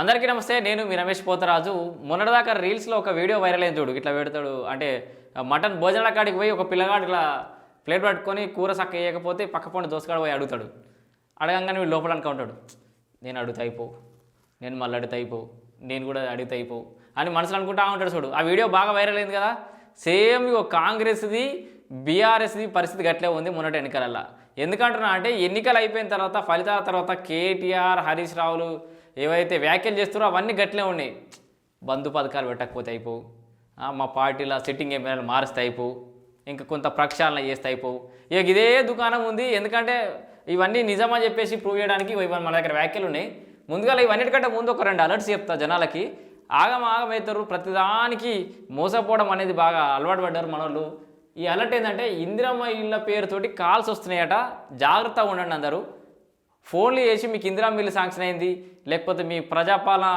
అందరికీ నమస్తే నేను మీ రమేష్ పోతరాజు. మొన్నటిదాకా రీల్స్లో ఒక వీడియో వైరల్ అయింది చూడు ఇట్లా పెడతాడు అంటే మటన్ భోజనాల కాడికి పోయి ఒక పిల్లగాడు ఇట్లా ప్లేట్ పట్టుకొని కూర సక్క వేయకపోతే పక్క పండు దోసకాడ పోయి అడుగుతాడు. అడగంగానే వీడు లోపల అనుకుంటాడు నేను అడుగుతా అయిపోవు నేను మళ్ళీ అడుగుతా అయిపోవు నేను కూడా అడుగుతా అయిపోవు అని మనసులో అనుకుంటా ఉంటాడు చూడు. ఆ వీడియో బాగా వైరల్ అయింది కదా సేమ్ ఇగో కాంగ్రెస్ది బీఆర్ఎస్ది పరిస్థితి గట్లే ఉంది మొన్నటి ఎన్నికలల్లో. ఎందుకంటున్నా అంటే ఎన్నికలు అయిపోయిన తర్వాత ఫలితాల తర్వాత కేటీఆర్ హరీష్ రావులు ఏవైతే వ్యాఖ్యలు చేస్తారో అవన్నీ గట్లే ఉన్నాయి. బంధు పథకాలు పెట్టకపోతే అయిపోవు. మా పార్టీలో సిట్టింగ్ ఎమ్మెల్యేలు మారుస్తే అయిపోవు. ఇంకా కొంత ప్రక్షాళన చేస్తే అయిపోవు. ఇక ఇదే దుకాణం ఉంది. ఎందుకంటే ఇవన్నీ నిజమని చెప్పేసి ప్రూవ్ చేయడానికి ఇవన్నీ మన దగ్గర వ్యాఖ్యలు ఉన్నాయి. ముందుగా ఇవన్నిటికంటే ముందు ఒక రెండు అలర్ట్స్ చెప్తా జనాలకి. ఆగం ఆగమవుతారు ప్రతిదానికి మోసపోవడం అనేది బాగా అలవాటు పడ్డారు మనోళ్ళు. ఈ అలర్ట్ ఏంటంటే ఇందిరమ్మ ఇళ్ళ పేరుతోటి కాల్స్ వస్తున్నాయట. జాగ్రత్తగా ఉండండి అందరూ. ఫోన్లు చేసి మీకు ఇందిరా మిల్లు శాంక్షన్ అయింది లేకపోతే మీ ప్రజాపాలన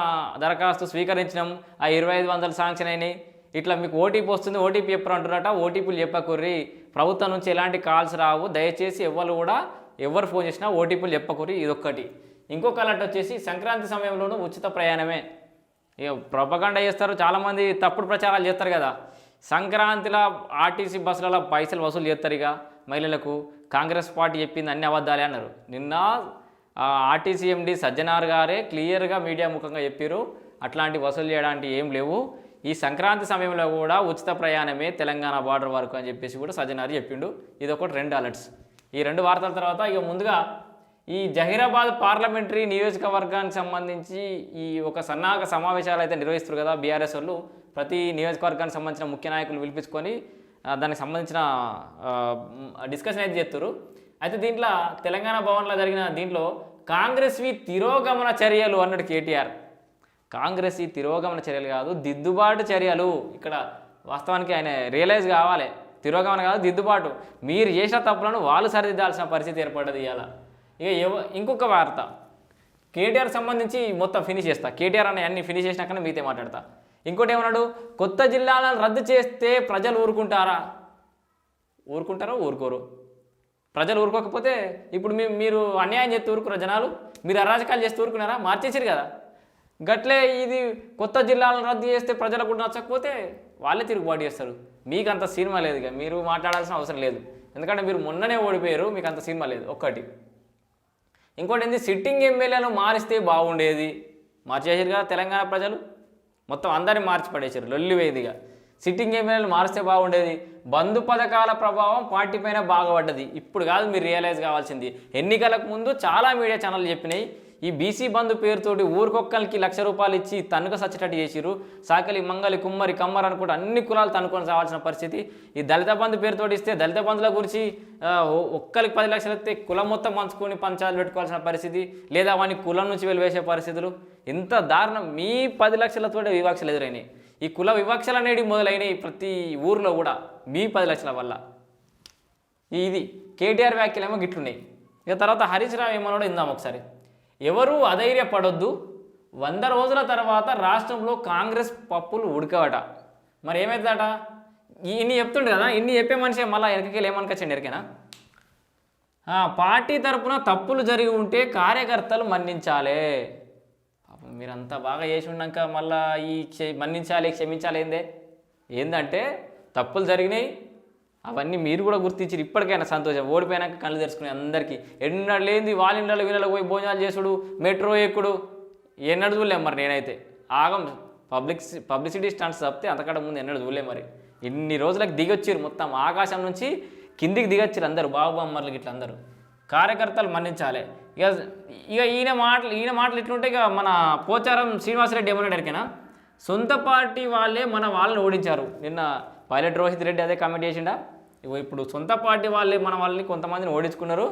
దరఖాస్తు స్వీకరించినాం ఆ ఇరవై ఐదు వందలు శాంక్షన్ అయినాయి. ఇట్లా మీకు ఓటీపీ వస్తుంది ఓటీపీ చెప్పరు అంటున్నట ఓటీపీలు చెప్పకుర్రి. ప్రభుత్వం నుంచి ఎలాంటి కాల్స్ రావు దయచేసి ఎవరు కూడా ఎవరు ఫోన్ చేసినా ఓటీపీలు చెప్పకుర్రి ఇదొక్కటి. ఇంకొక అలర్ట్ వచ్చేసి సంక్రాంతి సమయంలోనూ ఉచిత ప్రయాణమే. ఇక ప్రొపగండ చేస్తారు చాలామంది తప్పుడు ప్రచారాలు చేస్తారు కదా. సంక్రాంతిలో ఆర్టీసీ బస్సులలో పైసలు వసూలు చేస్తారు ఇక మహిళలకు. కాంగ్రెస్ పార్టీ చెప్పింది అన్ని అబద్ధాలే అన్నారు. నిన్న ఆర్టీసీఎండి సజ్జనార్ గారే క్లియర్గా మీడియా ముఖంగా చెప్పారు అట్లాంటి వసూలు చేయడానికి ఏం లేవు. ఈ సంక్రాంతి సమయంలో కూడా ఉచిత ప్రయాణమే తెలంగాణ బార్డర్ వరకు అని చెప్పేసి కూడా సజ్జనార్ చెప్పిండు. ఇది ఒకటి రెండు అలర్ట్స్. ఈ రెండు వార్తల తర్వాత ఇక ముందుగా ఈ జహీరాబాద్ పార్లమెంటరీ నియోజకవర్గానికి సంబంధించి ఈ ఒక సన్నాహక సమావేశాలు అయితే నిర్వహిస్తారు కదా బీఆర్ఎస్ వాళ్ళు. ప్రతి నియోజకవర్గానికి సంబంధించిన ముఖ్య నాయకులు పిలిపించుకొని దానికి సంబంధించిన డిస్కషన్ అయితే చేస్తారు. అయితే దీంట్లో తెలంగాణ భవన్లో జరిగిన దీంట్లో కాంగ్రెస్వి తిరోగమన చర్యలు అన్నాడు కేటీఆర్. కాంగ్రెస్ ఈ తిరోగమన చర్యలు కాదు దిద్దుబాటు చర్యలు. ఇక్కడ వాస్తవానికి ఆయన రియలైజ్ కావాలి. తిరోగమన కాదు దిద్దుబాటు. మీరు చేసిన తప్పులను వాళ్ళు సరిదిద్దాల్సిన పరిస్థితి ఏర్పడ్డది ఇవాళ. ఇక ఇంకొక వార్త. కేటీఆర్ సంబంధించి మొత్తం ఫినిష్ చేస్తా. కేటీఆర్ అనే అన్ని ఫినిష్ చేసినాకనే మీతో మాట్లాడతా. ఇంకోటి ఏమన్నాడు? కొత్త జిల్లాలను రద్దు చేస్తే ప్రజలు ఊరుకుంటారా? ఊరుకుంటారో? ఊరుకోరు. ప్రజలు ఊరుకోకపోతే ఇప్పుడు మీ మీరు అన్యాయం చేస్తూ ఊరుకున్న జనాలు మీరు అరాజకాలు చేస్తే ఊరుకున్నారా? మార్చేసారు కదా. గట్లే ఇది కొత్త జిల్లాలను రద్దు చేస్తే ప్రజలకు కూడా నచ్చకపోతే వాళ్ళే తిరుగుబాటు చేస్తారు. మీకు అంత సినిమా లేదు ఇక మీరు మాట్లాడాల్సిన అవసరం లేదు. ఎందుకంటే మీరు మొన్ననే ఓడిపోయారు మీకు అంత సినిమా లేదు ఒక్కటి. ఇంకోటి ఏంది సిట్టింగ్ ఎమ్మెల్యేలు మారిస్తే బాగుండేది. మార్చేసారు కదా తెలంగాణ ప్రజలు. మొత్తం అందరిని మార్చి పడేసారు లొల్లివేదిగా సిట్టింగ్ ఎమ్మెల్యేలు మారిస్తే బాగుండేది. బంధు పథకాల ప్రభావం పార్టీ పైన బాగా పడ్డది ఇప్పుడు కాదు మీరు రియలైజ్ కావాల్సింది. ఎన్నికలకు ముందు చాలా మీడియా ఛానళ్ళు చెప్పినాయి. ఈ బీసీ బంధు పేరుతోటి ఊరికొక్కరికి లక్ష రూపాయలు ఇచ్చి తనుక సచ్చేటట్టు చేసిరు సాకలి మంగలి కుమ్మరి కమ్మర్ అనుకుంటే అన్ని కులాలు తనుకొని రావాల్సిన పరిస్థితి. ఈ దళిత బంధు పేరుతోటి ఇస్తే దళిత బంధుల గురించి ఒక్కరికి పది లక్షలు ఇస్తే కులం మొత్తం పంచుకొని పంచాలు పెట్టుకోవాల్సిన పరిస్థితి. లేదా వాని కులం నుంచి వెలివేసే పరిస్థితులు. ఇంత దారుణం. మీ పది లక్షలతో వివక్షలు ఎదురైనాయి. ఈ కుల వివక్షలు అనేవి మొదలైనవి ప్రతి ఊర్లో కూడా మీ పది లక్షల వల్ల. ఇది కేటీఆర్ వ్యాఖ్యలేమో గిట్లున్నాయి. ఇక తర్వాత హరీష్ రావు ఏమన్నాడో ఇందాం ఒకసారి. ఎవరూ అధైర్యపడొద్దు వంద రోజుల తర్వాత రాష్ట్రంలో కాంగ్రెస్ పప్పులు ఉడకవట. మరి ఏమవుతుందట ఇన్ని చెప్తుండే కదా ఇన్ని చెప్పే మనిషి మళ్ళీ ఎనకకి ఏమనుకొచ్చండి ఎరికేనా? పార్టీ తరపున తప్పులు జరిగి ఉంటే కార్యకర్తలు మన్నించాలే. మీరంతా బాగా చేసి ఉన్నాక మళ్ళా ఈ క్ష- మన్నించాలి క్షమించాలి ఏందే? ఏందంటే తప్పులు జరిగినాయి అవన్నీ మీరు కూడా గుర్తించారు ఇప్పటికైనా సంతోషం. ఓడిపోయినాక కళ్ళు తెరుచుకునే అందరికీ. ఎన్నడు లేనిది వాళ్ళ ఇళ్ళలో వీళ్ళకి పోయి భోజనాలు చేసుడు మెట్రో ఎక్కుడు ఎన్నడు చూడలేము మరి నేనైతే. ఆగం పబ్లిక్ పబ్లిసిటీ స్టంట్స్ తప్పితే అంతకంటే ముందు ఎన్నడు చూడలేము మరి. ఇన్ని రోజులకు దిగొచ్చారు మొత్తం ఆకాశం నుంచి కిందికి దిగొచ్చారు అందరు బాబు అమ్మర్లు ఇట్లా అందరూ. కార్యకర్తలు మన్నించాలి. ఇక ఇక ఈయన మాటలు ఈయన మాటలు ఎట్లుంటే ఇక మన పోచారం శ్రీనివాసరెడ్డి ఏమన్నాడు ఎరికైనా సొంత పార్టీ వాళ్ళే మన వాళ్ళని ఓడించారు. నిన్న పైలట్ రోహిత్ రెడ్డి అదే కామెంట్ చేసిండా? ఇగో ఇప్పుడు సొంత పార్టీ వాళ్ళే మన వాళ్ళని కొంతమందిని ఓడించుకున్నారు.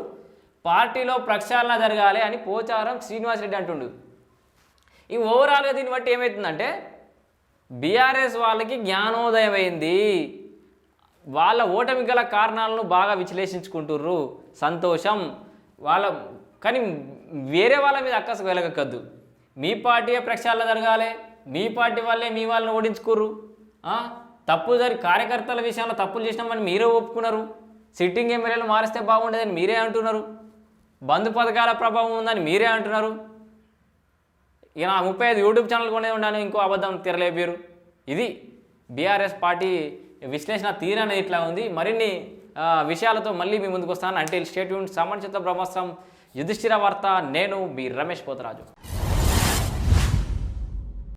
పార్టీలో ప్రక్షాళన జరగాలి అని పోచారం శ్రీనివాసరెడ్డి అంటుండు. ఈ ఓవరాల్గా దీన్ని బట్టి ఏమవుతుందంటే బీఆర్ఎస్ వాళ్ళకి జ్ఞానోదయం అయింది వాళ్ళ ఓటమి గల కారణాలను బాగా విశ్లేషించుకుంటుర్రు. సంతోషం. వాళ్ళ కానీ వేరే వాళ్ళ మీద అక్కసు వెలగక్కద్దు. మీ పార్టీయే ప్రక్షాళన జరగాలి. మీ పార్టీ వాళ్ళే మీ వాళ్ళని ఓడించుకోర్రు. తప్పు జరి కార్యకర్తల విషయంలో తప్పులు చేసినామని మీరే ఒప్పుకున్నారు. సిట్టింగ్ ఎమ్మెల్యేలు మారిస్తే బాగుండేదని మీరే అంటున్నారు. బంధు పథకాల ప్రభావం ఉందని మీరే అంటున్నారు. ఇక నా ముప్పై ఐదు యూట్యూబ్ ఛానల్ కొనే ఉన్నాను ఇంకో అబద్ధం తెరలేపారు ఇది బీఆర్ఎస్ పార్టీ విశ్లేషణ తీరని ఇట్లా ఉంది. మరిన్ని విషయాలతో మళ్ళీ మీ ముందుకు వస్తాను. అంటే స్టేట్ యూన్ సంబంధిత బ్రహ్మాస్త్రం యుధిష్ఠిర వార్త. నేను మీ రమేష్ పోతరాజు.